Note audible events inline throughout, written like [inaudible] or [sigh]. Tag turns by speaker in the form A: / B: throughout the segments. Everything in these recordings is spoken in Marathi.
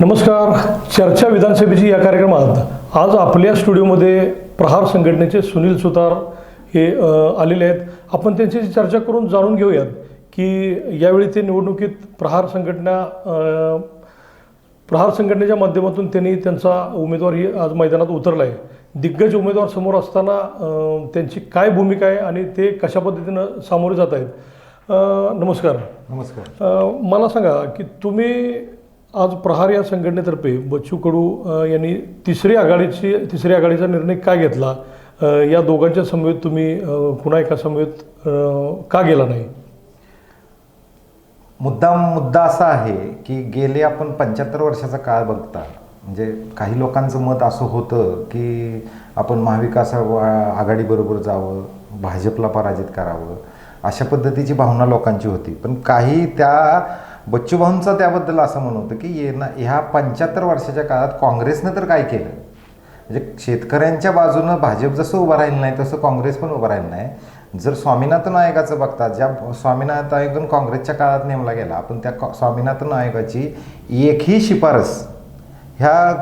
A: नमस्कार. चर्चा विधानसभेची या कार्यक्रमात आज आपल्या स्टुडिओमध्ये प्रहार संघटनेचे सुनील सुतार हे आलेले आहेत. आपण त्यांच्याशी चर्चा करून जाणून घेऊयात की यावेळी ते निवडणुकीत प्रहार संघटना प्रहार संघटनेच्या माध्यमातून त्यांनी त्यांचा उमेदवारी आज मैदानात उतरला आहे दिग्गज उमेदवार समोर असताना त्यांची काय भूमिका आहे आणि ते कशा पद्धतीनं सामोरे जात आहेत? नमस्कार.
B: नमस्कार.
A: मला सांगा की तुम्ही आज प्रहार या संघटनेतर्फे बच्चू कडू यांनी तिसरी आघाडीची तिसरी आघाडीचा निर्णय का घेतला? या दोघांच्या समवेत तुम्ही कुणा एका समवेत का गेला नाही?
B: मुद्दा मुद्दा असा आहे की गेले आपण पंच्याहत्तर वर्षाचा काळ बघता. म्हणजे काही लोकांचं मत असं होतं की आपण महाविकास आघाडीबरोबर जावं भाजपला पराजित करावं अशा पद्धतीची भावना लोकांची होती. पण काही त्या बच्चूभाऊंचं त्याबद्दल असं म्हणत होतं की ये ना ह्या पंच्याहत्तर वर्षाच्या काळात काँग्रेसनं तर काय केलं? म्हणजे शेतकऱ्यांच्या बाजूनं भाजप जसं उभं राहिलं नाही तसं काँग्रेस पण उभं राहिलं नाही. जर स्वामीनाथन आयोगाचं बघता ज्या स्वामीनाथन आयोग काँग्रेसच्या काळात नेमला गेला आपण त्या कॉ- स्वामीनाथन आयोगाची एकही शिफारस ह्या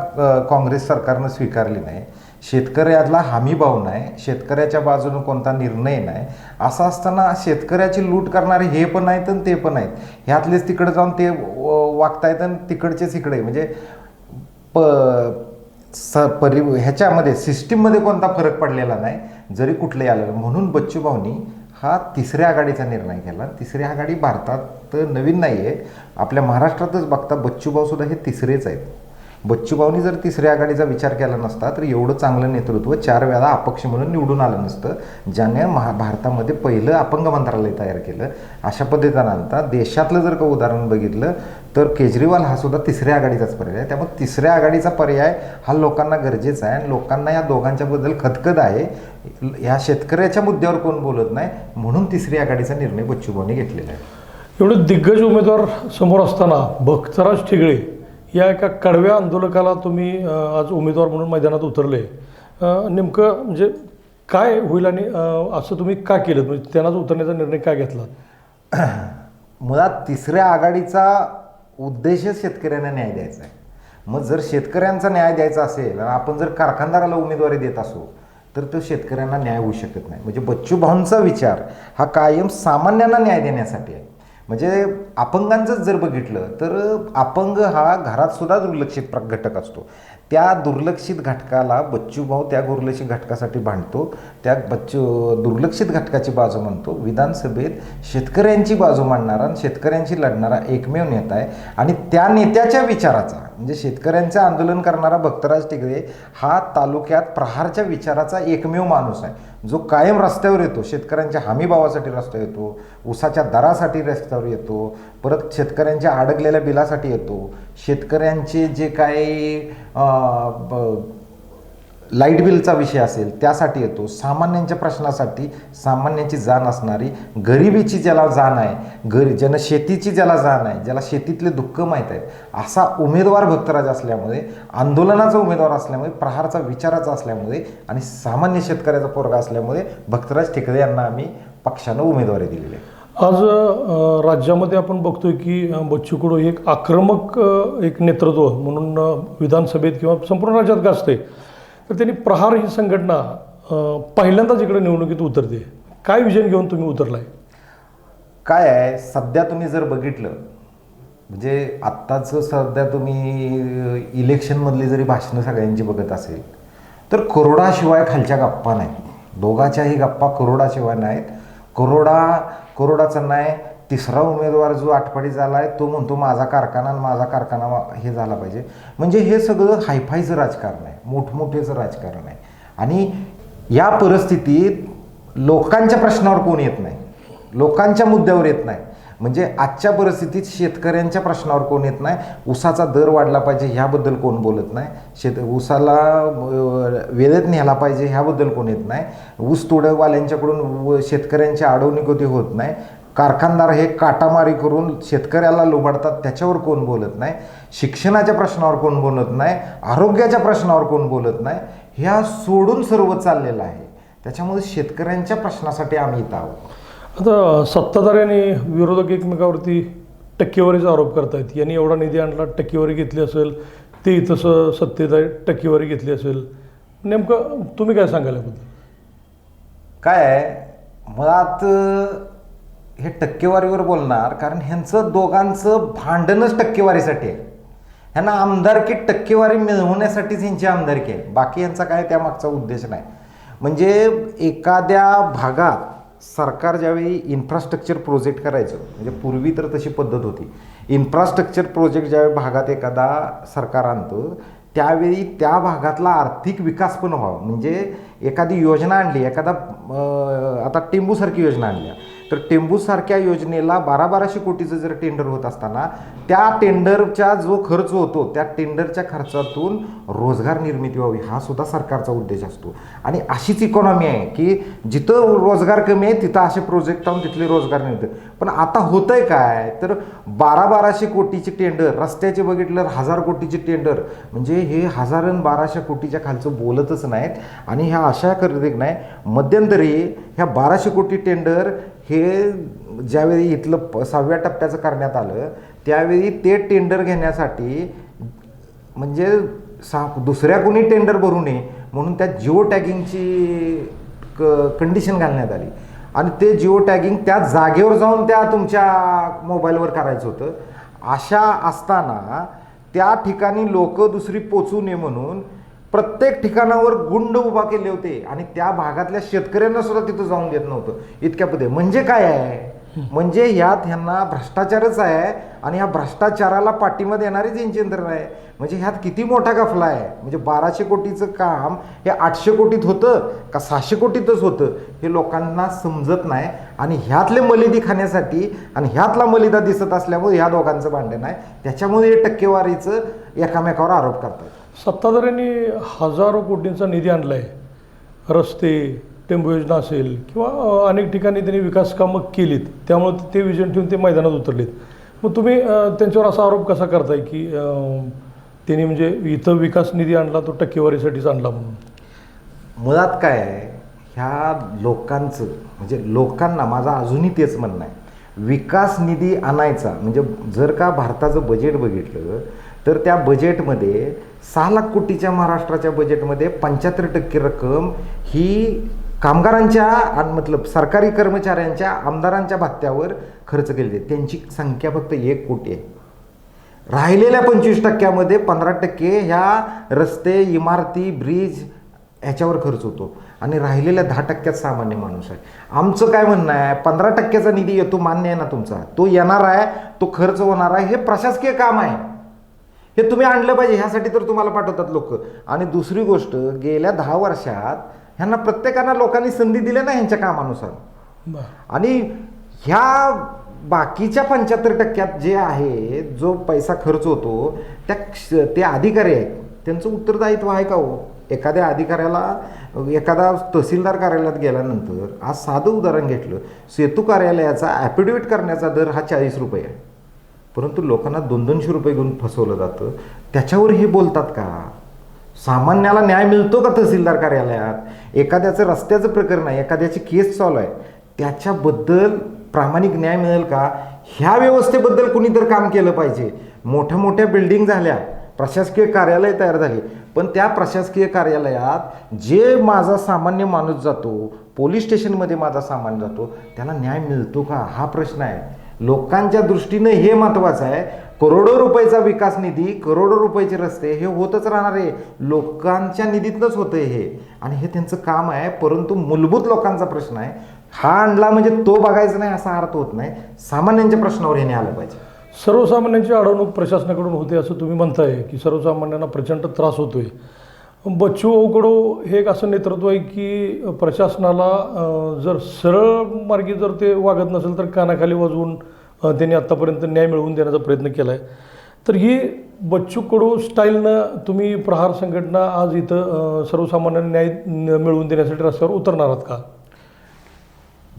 B: काँग्रेस सरकारनं स्वीकारली नाही. शेतकऱ्याला हमीभाव नाही शेतकऱ्याच्या बाजूनं कोणता निर्णय नाही असं असताना शेतकऱ्याची लूट करणारे हे पण आहेत आणि ते पण आहेत. ह्यातलेच तिकडे जाऊन ते व- वागतायत आणि तिकडचेच इकडे. म्हणजे प स परि ह्याच्यामध्ये सिस्टीममध्ये कोणता फरक पडलेला नाही जरी कुठलंही आलं. म्हणून बच्चू भाऊनी हा तिसऱ्या आघाडीचा निर्णय केला. तिसरी आघाडी भारतात नवीन नाही आहे आपल्या महाराष्ट्रातच बघता बच्चूभाऊसुद्धा हे तिसरेच आहेत. बच्चूभाऊनी जर तिसऱ्या आघाडीचा विचार केला नसता तर एवढं चांगलं नेतृत्व चार वेळा अपक्ष म्हणून निवडून आलं नसतं ज्याने महा भारतामध्ये पहिलं अपंग मंत्रालय तयार केलं. अशा पद्धतीनं आता देशातलं जर का उदाहरण बघितलं तर केजरीवाल हा सुद्धा तिसऱ्या आघाडीचाच पर्याय आहे. त्यामुळे तिसऱ्या आघाडीचा पर्याय हा लोकांना गरजेचा आहे आणि लोकांना या दोघांच्याबद्दल खदखद आहे. ह्या शेतकऱ्याच्या मुद्द्यावर कोण बोलत नाही म्हणून तिसरी आघाडीचा निर्णय बच्चूभाऊनी घेतलेला आहे.
A: एवढे दिग्गज उमेदवार समोर असताना भक्तराज ठिगळे या एका कडव्या आंदोलकाला तुम्ही आज उमेदवार म्हणून मैदानात उतरले. नेमकं म्हणजे काय होईल आणि असं तुम्ही का केलं? म्हणजे त्यांनाच उतरण्याचा निर्णय का घेतला? [clears throat]
B: मुळात तिसऱ्या आघाडीचा उद्देशच शेतकऱ्यांना न्याय द्यायचा आहे. मग जर शेतकऱ्यांचा न्याय द्यायचा असेल आणि आपण जर कारखानदाराला उमेदवारी देत असू तर तो शेतकऱ्यांना न्याय होऊ शकत नाही. म्हणजे बच्चू भाऊंचा विचार हा कायम सामान्यांना न्याय देण्यासाठी आहे. म्हणजे अपंगांचंच जर बघितलं तर अपंग हा घरात सुद्धा दुर्लक्षित घटक असतो. त्या दुर्लक्षित घटकाला बच्चूभाऊ त्या दुर्लक्षित घटकासाठी भांडतो त्या बच्चू दुर्लक्षित घटकाची बाजू म्हणतो. विधानसभेत शेतकऱ्यांची बाजू मांडणारा आणि शेतकऱ्यांशी लढणारा एकमेव नेता आहे. आणि त्या नेत्याच्या विचाराचा म्हणजे शेतकऱ्यांचं आंदोलन करणारा भक्तराज टिगळे हा तालुक्यात प्रहारच्या विचाराचा एकमेव माणूस आहे. जो कायम रस्त्यावर येतो शेतकऱ्यांच्या हमीभावासाठी रस्त्यावर येतो ऊसाच्या दरासाठी रस्त्यावर येतो परत शेतकऱ्यांच्या अडकलेल्या बिलासाठी येतो. शेतकऱ्यांचे जे काही लाइट बिलचा विषय असेल त्यासाठी येतो. सामान्यांच्या प्रश्नासाठी सामान्यांची जाण असणारी गरिबीची ज्याला जाण आहे गरी ज्यानं शेतीची ज्याला जाण आहे ज्याला शेतीतले दुःख माहीत आहेत असा उमेदवार भक्तराज असल्यामुळे आंदोलनाचा उमेदवार असल्यामुळे प्रहारचा विचाराचा असल्यामुळे आणि सामान्य शेतकऱ्याचा पोरगा असल्यामुळे भक्तराज ठेकरे यांना आम्ही पक्षानं उमेदवारी दिलेली आहे.
A: आज राज्यामध्ये आपण बघतोय की बच्चू कडू हे एक आक्रमक एक नेतृत्व म्हणून विधानसभेत किंवा संपूर्ण राज्यात गाजते तर त्यांनी प्रहार ही संघटना पहिल्यांदाच इकडे निवडणुकीत उतरते. काय विजन घेऊन तुम्ही उतरलाय?
B: काय आहे सध्या तुम्ही जर बघितलं म्हणजे आत्ताचं सध्या तुम्ही इलेक्शनमधली जरी भाषणं सगळ्यांची बघत असेल तर करोडाशिवाय खालच्या गप्पा नाही दोघाच्याही गप्पा करोडाशिवाय नाहीत. करोडा करोडाचा नाही तिसरा उमेदवार जो आठपाडी झाला आहे तो म्हणतो माझा कारखाना आणि माझा कारखाना वा- हे झाला पाहिजे. म्हणजे हे सगळं हायफायचं राजकारण आहे. मोठमोठेचं राजकारण आहे. आणि या परिस्थितीत लोकांच्या प्रश्नावर कोण येत नाही? लोकांच्या मुद्द्यावर येत नाही. म्हणजे आजच्या परिस्थितीत शेतकऱ्यांच्या प्रश्नावर कोण येत नाही? ऊसाचा दर वाढला पाहिजे ह्याबद्दल कोण बोलत नाही. शेत ऊसाला वेळेत न्यायला पाहिजे ह्याबद्दल कोण येत नाही. ऊस तोडवाल्यांच्याकडून व शेतकऱ्यांची अडवणूक होत नाही. कारखानदार हे काटामारी करून शेतकऱ्याला लुबाडतात त्याच्यावर कोण बोलत नाही? शिक्षणाच्या प्रश्नावर कोण बोलत नाही? आरोग्याच्या प्रश्नावर कोण बोलत नाही? ह्या सोडून सर्व चाललेलं आहे. त्याच्यामुळे शेतकऱ्यांच्या प्रश्नासाठी आम्ही इथं आहोत.
A: आता सत्ताधारी आणि विरोधक एकमेकावरती टक्केवारीचा आरोप करतायत. यांनी एवढा निधी आणला टक्केवारी घेतली असेल ते तसं सत्तेत टक्केवारी घेतली असेल. नेमकं तुम्ही काय सांगाल याबद्दल?
B: काय मुळात हे टक्केवारीवर बोलणार कारण ह्यांचं दोघांचं भांडणच टक्केवारीसाठी आहे. ह्यांना आमदारकी टक्केवारी मिळवण्यासाठीच ह्यांची आमदारकी आहे. बाकी यांचा काय त्यामागचा उद्देश नाही. म्हणजे एखाद्या भागात सरकार ज्यावेळी इन्फ्रास्ट्रक्चर प्रोजेक्ट करायचं म्हणजे पूर्वी तर तशी पद्धत होती. इन्फ्रास्ट्रक्चर प्रोजेक्ट ज्यावेळी भागात एखादा सरकार आणतं त्यावेळी त्या भागातला आर्थिक विकास पण व्हावा. म्हणजे एखादी योजना आणली एखादा आता टिंबूसारखी योजना आणल्या. तर टेंबूसारख्या योजनेला बारा बाराशे कोटीचं जर टेंडर होत असताना त्या टेंडरचा जो खर्च होतो त्या टेंडरच्या खर्चातून रोजगार निर्मिती व्हावी हा सुद्धा सरकारचा उद्देश असतो. आणि अशीच इकॉनॉमी आहे की जिथं रोजगार कमी आहे तिथं असे प्रोजेक्ट आणून तिथले रोजगार निर्मिती. पण आता होतंय काय? तर बारा बाराशे कोटीचे टेंडर रस्त्याचे बघितलं हजार कोटीचे टेंडर म्हणजे हे हजार आणि बाराशे कोटीच्या खालचं बोलतच नाहीत. आणि ह्या अशा करत नाही मध्यंतरी ह्या बाराशे कोटी टेंडर हे ज्यावेळी इथलं प- सहाव्या टप्प्याचं करण्यात आलं त्यावेळी ते टेंडर घेण्यासाठी म्हणजे सा दुसऱ्या कोणी टेंडर भरू नये म्हणून त्या जिओ टॅगिंगची क कंडिशन घालण्यात आली. आणि ते जिओ टॅगिंग त्या जागेवर जाऊन त्या तुमच्या मोबाईलवर करायचं होतं. अशा असताना त्या ठिकाणी लोक दुसरी पोचू नये म्हणून प्रत्येक ठिकाणावर गुंड उभा केले होते आणि त्या भागातल्या शेतकऱ्यांना सुद्धा तिथं जाऊन देत नव्हतं. इतक्या पद्धती म्हणजे काय आहे? म्हणजे ह्यात ह्यांना भ्रष्टाचारच आहे आणि ह्या भ्रष्टाचाराला पाठिंबा देणारीच यांची यंत्रणा आहे. म्हणजे ह्यात किती मोठा गफला आहे? म्हणजे बाराशे कोटीचं काम हे आठशे कोटीत होतं का सहाशे कोटीतच होतं हे लोकांना समजत नाही. आणि ह्यातले मलिदी खाण्यासाठी आणि ह्यातला मलिदा दिसत असल्यामुळे ह्या दोघांचं भांडण आहे. त्याच्यामुळे हे टक्केवारीचं एकामेकावर आरोप करतात.
A: सत्ताधाऱ्यांनी हजारो कोटींचा निधी आणला आहे रस्ते टेंबू योजना असेल किंवा अनेक ठिकाणी त्यांनी विकास कामं केलीत. त्यामुळे ते विजन ठेवून ते मैदानात उतरलेत. मग तुम्ही त्यांच्यावर असा आरोप कसा करताय की त्यांनी म्हणजे इथं विकास निधी आणला तो टक्केवारीसाठीच आणला म्हणून?
B: मुळात काय आहे ह्या लोकांचं म्हणजे लोकांना माझा अजूनही तेच म्हणणं आहे. विकास निधी आणायचा म्हणजे जर का भारताचं बजेट बघितलं तर त्या बजेटमध्ये सहा लाख कोटीच्या महाराष्ट्राच्या बजेटमध्ये पंच्याहत्तर टक्के रक्कम ही कामगारांच्या आणि मतलब सरकारी कर्मचाऱ्यांच्या आमदारांच्या भत्त्यावर खर्च केली जाते. त्यांची संख्या फक्त एक कोटी आहे. राहिलेल्या पंचवीस टक्क्यामध्ये पंधरा टक्के ह्या रस्ते इमारती ब्रिज ह्याच्यावर खर्च होतो. आणि राहिलेल्या दहा टक्क्यात सामान्य माणूस आहे. आमचं काय म्हणणं आहे? पंधरा टक्क्याचा निधी येतो मान्य आहे ना तुमचा? तो येणार आहे तो खर्च होणार आहे हे प्रशासकीय काम आहे. हे तुम्ही आणलं पाहिजे ह्यासाठी तर तुम्हाला पाठवतात लोक. आणि दुसरी गोष्ट गेल्या दहा वर्षात ह्यांना प्रत्येकांना लोकांनी संधी दिल्या ना ह्यांच्या कामानुसार. आणि ह्या बाकीच्या पंच्याहत्तर टक्क्यात जे आहे जो पैसा खर्च होतो त्या क्ष- ते अधिकारी आहेत. त्यांचं उत्तरदायित्व आहे का हो? एखाद्या अधिकाऱ्याला एखादा तहसीलदार कार्यालयात गेल्यानंतर आज साधं उदाहरण घेतलं. सेतू कार्यालयाचा ॲफिडेविट करण्याचा दर हा चाळीस रुपये आहे. परंतु लोकांना दोन दोनशे रुपये घेऊन फसवलं जातं. त्याच्यावर हे बोलतात का? सामान्याला न्याय मिळतो का तहसीलदार कार्यालयात? एखाद्याचं रस्त्याचं प्रकरण आहे एखाद्याची केस चालू आहे. त्याच्याबद्दल प्रामाणिक न्याय मिळेल का? ह्या व्यवस्थेबद्दल कुणी तर काम केलं पाहिजे. मोठ्या मोठ्या बिल्डिंग झाल्या प्रशासकीय कार्यालय तयार झाली. पण त्या प्रशासकीय कार्यालयात जे माझा सामान्य माणूस जातो पोलीस स्टेशनमध्ये माझा सामान जातो त्याला न्याय मिळतो का? हा प्रश्न आहे. लोकांच्या दृष्टीनं हे महत्त्वाचं आहे. करोडो रुपयाचा विकास निधी करोडो रुपयाचे रस्ते हे होतच राहणार आहे. लोकांच्या निधीतनंच होतं हे. आणि हे त्यांचं काम आहे परंतु मूलभूत लोकांचा प्रश्न आहे. हा आणला म्हणजे तो बघायचा नाही असा अर्थ होत नाही. सामान्यांच्या प्रश्नावर हे आलं पाहिजे.
A: सर्वसामान्यांची अडवणूक प्रशासनाकडून होते असं तुम्ही म्हणताय की सर्वसामान्यांना प्रचंड त्रास होतोय. बच्चू अवकडो हे एक असं नेतृत्व आहे की प्रशासनाला जर सरळ मार्गी जर ते वागत नसेल तर कानाखाली वाजवून त्यांनी आत्तापर्यंत न्याय मिळवून देण्याचा प्रयत्न केला आहे तर ही बच्चू कडू स्टाईलनं तुम्ही प्रहार संघटना आज इथं सर्वसामान्य सर्वसामान्यांना न्याय न- मिळवून देण्यासाठी रस्त्यावर उतरणार आहात का?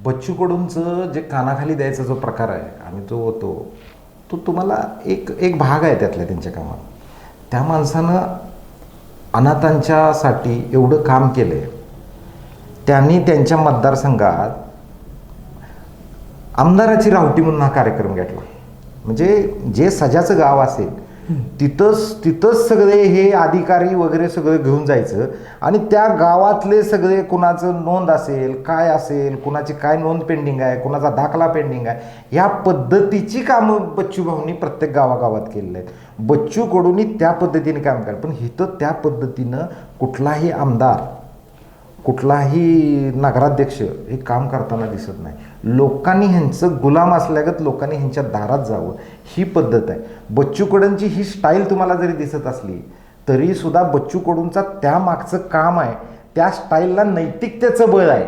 B: बच्चू कडूंचं जे कानाखाली द्यायचा जो प्रकार आहे आणि जो होतो तो तुम्हाला एक एक भाग आहे त्यातल्या त्यांच्या कामात. त्या माणसानं अनाथांच्यासाठी एवढं काम केलं आहे त्यांनी त्यांच्या मतदारसंघात आमदाराची रावटी म्हणून हा कार्यक्रम घेतला. म्हणजे जे सजाचं गाव असेल तिथंच तिथंच सगळे हे अधिकारी वगैरे सगळं घेऊन जायचं. आणि त्या गावातले सगळे कुणाचं नोंद असेल काय असेल कुणाची काय नोंद पेंडिंग आहे कुणाचा दाखला पेंडिंग आहे ह्या पद्धतीची कामं बच्चू भाऊनी प्रत्येक गावागावात केलेली आहेत. बच्चू कडूनही त्या पद्धतीने काम करा पण इथं त्या पद्धतीनं कुठलाही आमदार कुठलाही नगराध्यक्ष हे काम करताना दिसत नाही. लोकांनी ह्यांचं गुलाम असल्यागत लोकांनी ह्यांच्या दारात जावं. ही पद्धत आहे. बच्चू कडूंची ही स्टाईल तुम्हाला जरी दिसत असली तरीसुद्धा बच्चू कडूंचा त्या मागचं काम आहे. त्या स्टाईलला नैतिकतेचं बळ आहे.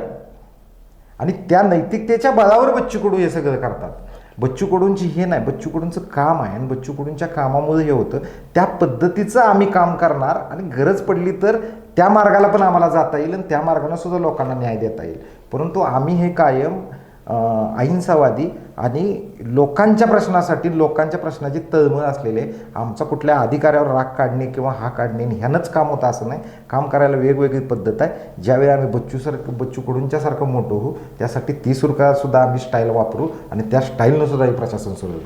B: आणि त्या नैतिकतेच्या बळावर बच्चू कडू हे सगळं करतात. बच्चू कडूंची हे नाही बच्चू कडूंचं काम आहे. आणि बच्चू कडूंच्या कामामुळे हे होतं. त्या पद्धतीचं आम्ही काम करणार. आणि गरज पडली तर त्या मार्गाला पण आम्हाला जाता येईल. आणि त्या मार्गानं सुद्धा लोकांना न्याय देता येईल. परंतु आम्ही हे कायम अहिंसावादी आणि लोकांच्या प्रश्नासाठी लोकांच्या प्रश्नाची तळमळ असलेले आमचा कुठल्या अधिकाऱ्यावर राग काढणे किंवा हा काढणे ह्यानंच काम होतं असं नाही. काम करायला वेगवेगळी पद्धत आहे. ज्यावेळी आम्ही बच्चूसारखं बच्चू कडूंच्यासारखं मोठं होऊ त्यासाठी तीस सुद्धा आम्ही स्टाईल वापरू आणि त्या स्टाईलनं सुद्धा हे प्रशासन सुरू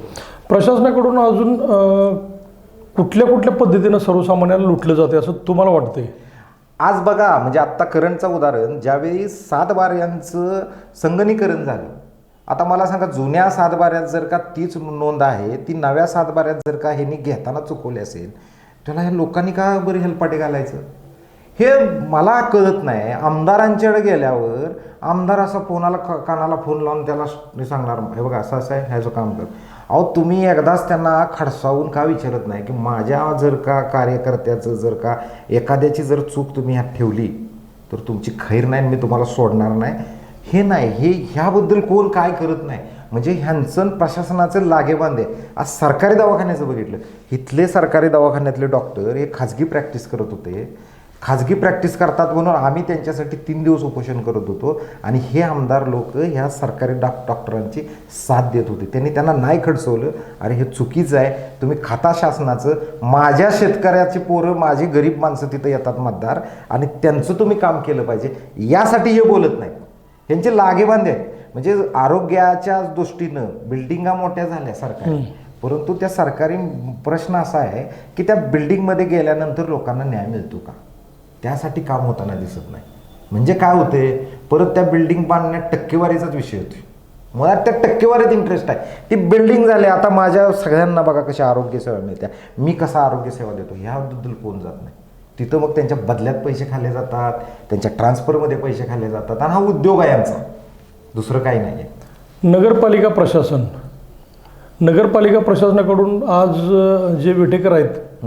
A: प्रशासनाकडून अजून कुठल्या कुठल्या पद्धतीनं सर्वसामान्याला लुटलं जाते असं तुम्हाला वाटतंय?
B: आज बघा म्हणजे आत्ता करंटचं उदाहरण ज्यावेळी सात यांचं संगणीकरण झालं आता मला सांगा जुन्या सातबाऱ्यात जर का तीच नोंद आहे ती नव्या सातबाऱ्यात जर का ह्यांनी घेताना चुकवली असेल त्याला ह्या लोकांनी का बरं हेलपाटे घालायचं? हे मला कळत नाही. आमदारांच्याकडे गेल्यावर आमदार असा फोनाला कानाला फोन लावून त्याला सांगणार हे बघा असं असं आहे ह्याचं काम कर. अहो तुम्ही एकदाच त्यांना खडसावून का विचारत नाही की माझ्या जर का कार्यकर्त्याचं जर का एखाद्याची जर चूक तुम्ही ह्यात ठेवली तर तुमची खैर नाही आणि मी तुम्हाला सोडणार नाही? हे नाही हे ह्याबद्दल कोण काय करत नाही? म्हणजे ह्यांचं प्रशासनाचं लागेबांध. आहे आज सरकारी दवाखान्याचं बघितलं. इथले सरकारी दवाखान्यातले डॉक्टर हे खाजगी प्रॅक्टिस करत होते. खाजगी प्रॅक्टिस करतात म्हणून आम्ही त्यांच्यासाठी तीन दिवस उपोषण करत होतो. आणि हे आमदार लोक ह्या सरकारी डॉक डॉक्टरांची साथ देत होते. त्यांनी त्यांना नाही खडसवलं. अरे हे चुकीचं आहे. तुम्ही खाता शासनाचं. माझ्या शेतकऱ्याची पोरं माझी गरीब माणसं तिथं येतात मतदार. आणि त्यांचं तुम्ही काम केलं पाहिजे. यासाठी हे बोलत नाहीत. यांचे लागेबांधे आहेत. म्हणजे आरोग्याच्या दृष्टीनं बिल्डिंगा मोठ्या झाल्या सरकारी. परंतु त्या सरकारी प्रश्न असा आहे की त्या बिल्डिंगमध्ये गेल्यानंतर लोकांना न्याय मिळतो का? त्यासाठी काम होताना दिसत नाही. म्हणजे काय होते? परत त्या बिल्डिंग बांधण्यात टक्केवारीचाच विषय होतो मला त्या टक्केवारीत इंटरेस्ट आहे. ती बिल्डिंग झाली आता माझ्या सगळ्यांना बघा कशा आरोग्य सेवा मिळत्या. मी कसा आरोग्य सेवा देतो? ह्याबद्दल कोण जात नाही. तिथं मग त्यांच्या बदल्यात पैसे खाल्ले जातात त्यांच्या ट्रान्सफरमध्ये पैसे खाल्ले जातात आणि हा उद्योग आहे आमचा दुसरं काही नाही आहे
A: नगरपालिका प्रशासन. नगरपालिका प्रशासनाकडून आज जे विटेकर आहेत.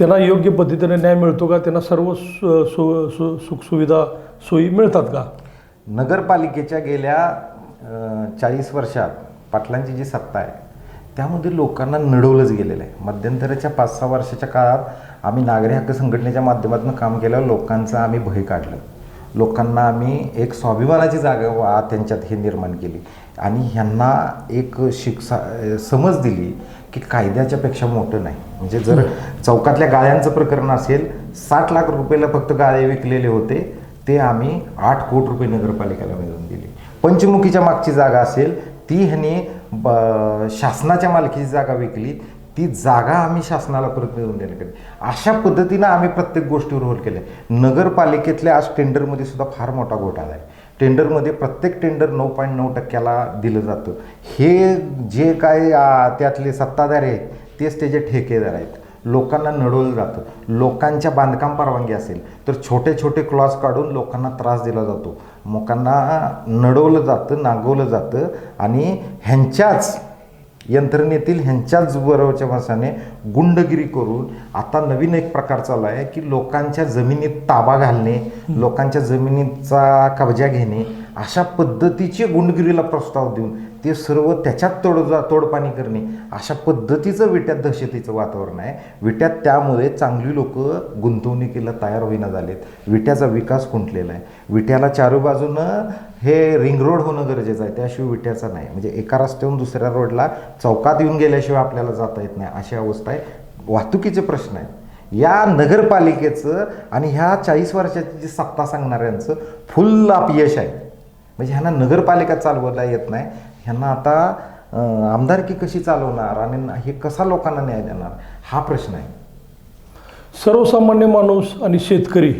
A: त्यांना योग्य पद्धतीने न्याय मिळतो का? त्यांना सर्व सु- सु- सु- सुखसुविधा सोयी मिळतात का?
B: नगरपालिकेच्या गेल्या चाळीस वर्षात पाटलांची जी सत्ता आहे त्यामध्ये लोकांना नडवलंच गेलेलं आहे. मध्यंतराच्या पाच सहा वर्षाच्या काळात आम्ही नागरी हक्क संघटनेच्या माध्यमातून काम केलं लोकांचं आम्ही भय काढलं. लोकांना आम्ही एक स्वाभिमानाची जागा वा- त्यांच्यात हे निर्माण केली. आणि ह्यांना एक शिक्षा समज दिली की कायद्याच्या पेक्षा मोठं नाही. म्हणजे जर चौकातल्या गाळ्यांचं प्रकरण असेल साठ लाख रुपयाला फक्त गाळे विकलेले होते ते आम्ही आठ कोटी रुपये नगरपालिकेला मिळवून दिले. पंचमुखीच्या मागची जागा असेल ती ह्यांनी ब- शासनाच्या मालकीची जागा विकली ती जागा आम्ही शासनाला परत मिळवून देण्याकडे अशा पद्धतीनं आम्ही प्रत्येक गोष्टीवर होल केले नगरपालिकेतल्या आज टेंडरमध्ये सुद्धा फार मोठा घोटाळा आहे. टेंडरमध्ये प्रत्येक टेंडर नऊ पॉईंट नऊ टक्क्याला दिलं जातं. हे जे काय त्यातले सत्ताधारी आहेत तेच त्याचे ठेकेदार आहेत. लोकांना नडवलं जातं. लोकांच्या बांधकाम परवानगी असेल तर छोटे छोटे क्लॉज काढून लोकांना त्रास दिला जातो. लोकांना नडवलं जातं नागवलं जातं आणि ह्यांच्याच यंत्रणेतील ह्यांच्याच बरोबरच्या भाषाने गुंडगिरी करून आता नवीन एक प्रकार चालू आहे की लोकांच्या जमिनीत ताबा घालणे लोकांच्या जमिनीचा कब्जा घेणे अशा पद्धतीचे गुंडगिरीला प्रस्ताव देऊन ते सर्व त्याच्यात तोड तोडपाणी करणे. अशा पद्धतीचं विट्यात दहशतीचं वातावरण आहे. विट्यात त्यामुळे चांगली लोक गुंतवणुकीला तयार होईना झालेत. विट्याचा विकास खुंटलेला आहे. विट्याला चारू बाजूनं हे रिंग रोड होणं गरजेचं आहे. त्याशिवाय विट्याचा नाही. म्हणजे एका रस्त्याहून दुसऱ्या रोडला चौकात येऊन गेल्याशिवाय आपल्याला जाता येत नाही अशी अवस्था आहे. वाहतुकीचे प्रश्न आहेत. या नगरपालिकेचं आणि ह्या चाळीस वर्षाची जी सत्ता सांगणाऱ्यांचं फुल अपयश आहे. म्हणजे ह्यांना नगरपालिका चालवायला येत नाही. ह्यांना आता आमदारकी कशी चालवणार आणि हे कसा लोकांना न्याय देणार हा प्रश्न आहे.
A: सर्वसामान्य माणूस आणि शेतकरी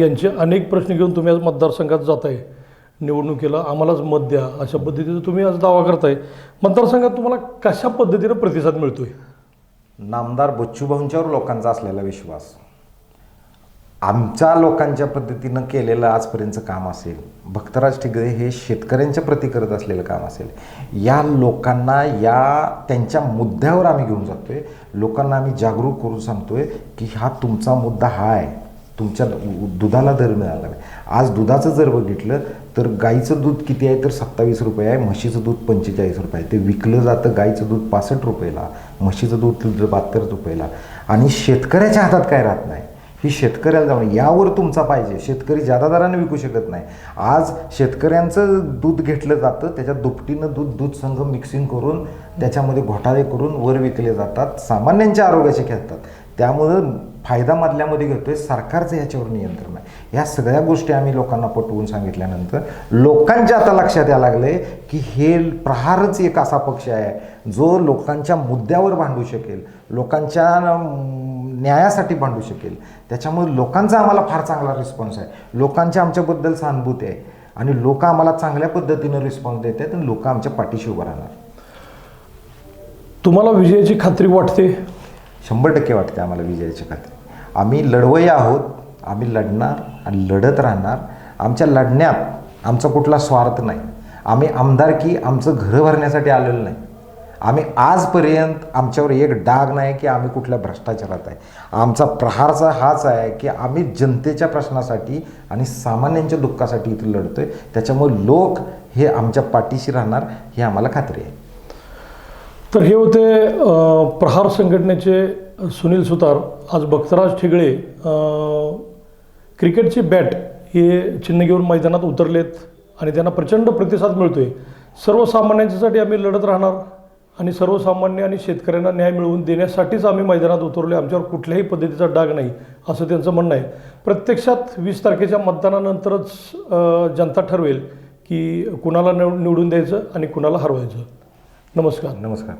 A: यांचे अनेक प्रश्न घेऊन तुम्ही आज मतदारसंघात जात आहे निवडणुकीला आम्हालाच मत द्या अशा पद्धतीचा तुम्ही आज दावा करताय. मतदारसंघात तुम्हाला कशा पद्धतीनं प्रतिसाद मिळतोय?
B: नामदार बच्चूभाऊंच्यावर लोकांचा असलेला विश्वास. आमच्या लोकांच्या पद्धतीनं केलेलं आजपर्यंतचं काम असेल भक्तराज ठिगळे हे शेतकऱ्यांच्या प्रती करत असलेलं काम असेल या लोकांना या त्यांच्या मुद्द्यावर आम्ही घेऊन जातोय. लोकांना आम्ही जागरूक करून सांगतोय की हा तुमचा मुद्दा हा आहे. तुमच्या दुधाला दर मिळाला नाही. आज दुधाचं जर बघितलं तर गाईचं दूध किती आहे? तर सत्तावीस रुपये आहे. म्हशीचं दूध पंचेचाळीस रुपये आहे. ते विकलं जातं गाईचं दूध पासष्ट रुपयेला म्हशीचं दूध बहात्तर रुपयेला. आणि शेतकऱ्याच्या हातात काय राहत नाही? ही शेतकऱ्याला जाऊन यावर तुमचा पाहिजे. शेतकरी जादा दराने विकू शकत नाही. आज शेतकऱ्यांचं दूध घेतलं जातं त्याच्यात दुपटीनं दूध दूध संघ मिक्सिंग करून त्याच्यामध्ये घोटाळे करून वर विकले जातात सामान्यांच्या आरोग्याशी खेळतात. त्यामुळं फायदा मधल्यामध्ये घेतोय सरकारचं याच्यावर नियंत्रण आहे. या सगळ्या गोष्टी आम्ही लोकांना पटवून सांगितल्यानंतर लोकांच्या आता लक्षात यायला लागले की हे प्रहारच एक असा पक्ष आहे जो लोकांच्या मुद्द्यावर भांडू शकेल. लोकांच्या न्यायासाठी भांडू शकेल. त्याच्यामुळे लोकांचा आम्हाला फार चांगला रिस्पॉन्स आहे. लोकांच्या आमच्याबद्दल सहानुभूती आहे. आणि लोक आम्हाला चांगल्या पद्धतीनं रिस्पॉन्स देत आहेत आणि लोक आमच्या पाठीशी उभं राहणार
A: तुम्हाला विजयाची खात्री वाटते?
B: शंभर टक्के वाटते आम्हाला विजयाची खात्री. आम्ही लढवई आहोत. आम्ही लढणार आणि लढत राहणार. आमच्या लढण्यात आमचा कुठला स्वार्थ नाही. आम्ही आमदारकी आमचं घरं भरण्यासाठी आलेलो नाही. आम्ही आजपर्यंत आमच्यावर एक डाग नाही की आम्ही कुठल्या भ्रष्टाचारात आहे. आमचा प्रहारचा हाच आहे की आम्ही जनतेच्या प्रश्नासाठी आणि सामान्यांच्या दुःखासाठी इथे लढतो आहे त्याच्यामुळे लोक हे आमच्या पाठीशी राहणार ही आम्हाला खात्री आहे.
A: तर हे होते प्रहार संघटनेचे सुनील सुतार आज भक्तराज ठिगळे क्रिकेटची बॅट हे चिन्ह घेऊन मैदानात उतरलेत आणि त्यांना प्रचंड प्रतिसाद मिळतोय. सर्वसामान्यांच्यासाठी आम्ही लढत राहणार. आणि सर्वसामान्य आणि शेतकऱ्यांना न्याय मिळवून देण्यासाठीच आम्ही मैदानात उतरलो आमच्यावर कुठल्याही पद्धतीचा डाग नाही असं त्यांचं म्हणणं आहे. प्रत्यक्षात वीस तारखेच्या मतदानानंतरच जनता ठरवेल की कुणाला निव निवडून द्यायचं आणि कुणाला हरवायचं. नमस्कार.
B: नमस्कार.